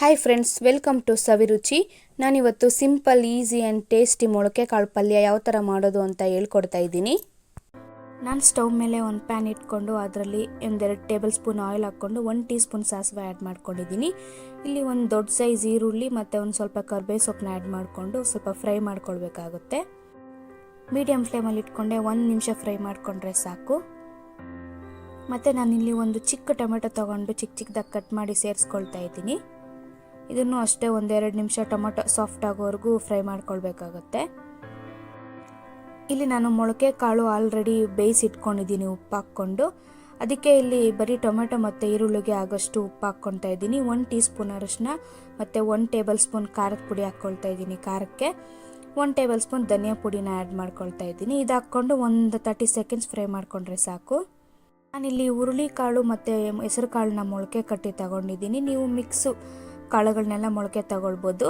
Hi friends welcome to Saviruchi ನಾನಿವತ್ತು simple easy and tasty ಮೊಳಕೆ ಕಾಳು ಪಲ್ಯ ಯಾವ ಥರ ಮಾಡೋದು ಅಂತ ಹೇಳ್ಕೊಡ್ತಾ ಇದ್ದೀನಿ. ನಾನು ಸ್ಟವ್ ಮೇಲೆ ಒಂದು ಪ್ಯಾನ್ ಇಟ್ಕೊಂಡು ಅದರಲ್ಲಿ ಒಂದೆರಡು ಟೇಬಲ್ ಸ್ಪೂನ್ ಆಯಿಲ್ ಹಾಕ್ಕೊಂಡು ಒಂದು ಟೀ ಸ್ಪೂನ್ ಸಾಸಿವೆ ಆ್ಯಡ್ ಮಾಡ್ಕೊಂಡಿದ್ದೀನಿ. ಇಲ್ಲಿ ಒಂದು ದೊಡ್ಡ ಸೈಜ್ ಈರುಳ್ಳಿ ಮತ್ತು ಒಂದು ಸ್ವಲ್ಪ ಕರ್ಬೇವು ಸೊಪ್ಪನ್ನ ಆ್ಯಡ್ ಮಾಡಿಕೊಂಡು ಸ್ವಲ್ಪ ಫ್ರೈ ಮಾಡ್ಕೊಳ್ಬೇಕಾಗುತ್ತೆ. ಮೀಡಿಯಮ್ ಫ್ಲೇಮಲ್ಲಿ ಇಟ್ಕೊಂಡೆ ಒಂದು ನಿಮಿಷ ಫ್ರೈ ಮಾಡಿಕೊಂಡ್ರೆ ಸಾಕು. ಮತ್ತು ನಾನಿಲ್ಲಿ ಒಂದು ಚಿಕ್ಕ ಟೊಮೆಟೊ ತೊಗೊಂಡು ಚಿಕ್ಕ ಚಿಕ್ಕದಾಗಿ ಕಟ್ ಮಾಡಿ ಸೇರಿಸ್ಕೊಳ್ತಾ ಇದ್ದೀನಿ. ಇದನ್ನು ಅಷ್ಟೇ ಒಂದೆರಡು ನಿಮಿಷ ಟೊಮೊಟೊ ಸಾಫ್ಟ್ ಆಗೋವರೆಗೂ ಫ್ರೈ ಮಾಡ್ಕೊಳ್ಬೇಕಾಗತ್ತೆ. ಇಲ್ಲಿ ನಾನು ಮೊಳಕೆ ಕಾಳು ಆಲ್ರೆಡಿ ಬೇಯಿಸಿಟ್ಕೊಂಡಿದ್ದೀನಿ, ಉಪ್ಪು ಹಾಕ್ಕೊಂಡು. ಅದಕ್ಕೆ ಇಲ್ಲಿ ಬರೀ ಟೊಮೆಟೊ ಮತ್ತು ಈರುಳ್ಳಿಗೆ ಆಗೋಷ್ಟು ಉಪ್ಪು ಹಾಕ್ಕೊಳ್ತಾ ಇದ್ದೀನಿ. ಒನ್ ಟೀ ಸ್ಪೂನ್ ಅರಶಿನ ಮತ್ತು ಒನ್ ಟೇಬಲ್ ಸ್ಪೂನ್ ಖಾರದ ಪುಡಿ ಹಾಕ್ಕೊಳ್ತಾ ಇದ್ದೀನಿ ಖಾರಕ್ಕೆ. ಒನ್ ಟೇಬಲ್ ಸ್ಪೂನ್ ಧನಿಯಾ ಪುಡಿನ ಆ್ಯಡ್ ಮಾಡ್ಕೊಳ್ತಾ ಇದ್ದೀನಿ. ಇದು ಹಾಕ್ಕೊಂಡು ಒಂದು ತರ್ಟಿ ಸೆಕೆಂಡ್ಸ್ ಫ್ರೈ ಮಾಡಿಕೊಂಡ್ರೆ ಸಾಕು. ನಾನಿಲ್ಲಿ ಹುರುಳಿ ಕಾಳು ಮತ್ತು ಹೆಸರು ಕಾಳನ್ನ ಮೊಳಕೆ ಕಟ್ಟಿ ತಗೊಂಡಿದ್ದೀನಿ. ನೀವು ಮಿಕ್ಸು ಕಾಳುಗಳನ್ನೆಲ್ಲ ಮೊಳಕೆ ತಗೊಳ್ಬೋದು.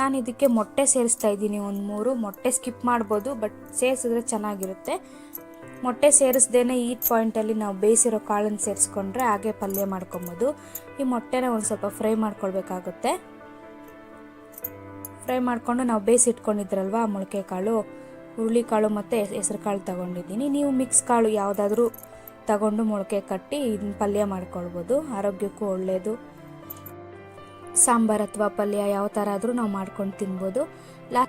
ನಾನು ಇದಕ್ಕೆ ಮೊಟ್ಟೆ ಸೇರಿಸ್ತಾ ಇದ್ದೀನಿ, ಒಂದು ಮೂರು. ಮೊಟ್ಟೆ ಸ್ಕಿಪ್ ಮಾಡ್ಬೋದು, ಬಟ್ ಸೇರಿಸಿದ್ರೆ ಚೆನ್ನಾಗಿರುತ್ತೆ. ಮೊಟ್ಟೆ ಸೇರಿಸ್ದೇ ಈ ಪಾಯಿಂಟಲ್ಲಿ ನಾವು ಬೇಯಿಸಿರೋ ಕಾಳನ್ನು ಸೇರಿಸ್ಕೊಂಡ್ರೆ ಹಾಗೆ ಪಲ್ಯ ಮಾಡ್ಕೊಬೋದು. ಈ ಮೊಟ್ಟೆನ ಒಂದು ಸ್ವಲ್ಪ ಫ್ರೈ ಮಾಡ್ಕೊಳ್ಬೇಕಾಗುತ್ತೆ. ಫ್ರೈ ಮಾಡಿಕೊಂಡು ನಾವು ಬೇಯಿಸಿಟ್ಕೊಂಡಿದ್ರಲ್ವ ಮೊಳಕೆ ಕಾಳು, ಹುರುಳಿ ಕಾಳು ಮತ್ತು ಹೆಸರು ಕಾಳು ತಗೊಂಡಿದ್ದೀನಿ. ನೀವು ಮಿಕ್ಸ್ ಕಾಳು ಯಾವುದಾದ್ರೂ ತಗೊಂಡು ಮೊಳಕೆ ಕಟ್ಟಿ ಇದನ್ನ ಪಲ್ಯ ಮಾಡ್ಕೊಳ್ಬೋದು. ಆರೋಗ್ಯಕ್ಕೂ ಒಳ್ಳೆಯದು ಸಾಂಬಾರು ಅಥವಾ ಪಲ್ಯ ಯಾವ ಥರ ಆದರೂ ನಾವು ಮಾಡ್ಕೊಂಡು ತಿನ್ಬೋದು. ಲಾ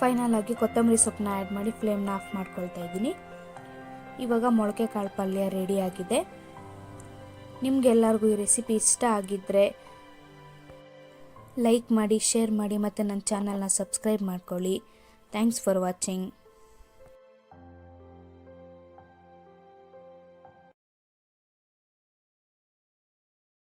ಫೈನಲ್ ಆಗಿ ಕೊತ್ತಂಬರಿ ಸೊಪ್ಪನ್ನ ಆ್ಯಡ್ ಮಾಡಿ ಫ್ಲೇಮ್ನ ಆಫ್ ಮಾಡ್ಕೊಳ್ತಾ ಇದ್ದೀನಿ. ಇವಾಗ ಮೊಳಕೆ ಕಾಳು ಪಲ್ಯ ರೆಡಿ ಆಗಿದೆ. ನಿಮಗೆಲ್ಲರಿಗೂ ಈ ರೆಸಿಪಿ ಇಷ್ಟ ಆಗಿದ್ದರೆ ಲೈಕ್ ಮಾಡಿ ಶೇರ್ ಮಾಡಿ ಮತ್ತು ನನ್ನ ಚಾನಲ್ನ ಸಬ್ಸ್ಕ್ರೈಬ್ ಮಾಡ್ಕೊಳ್ಳಿ. Thanks for watching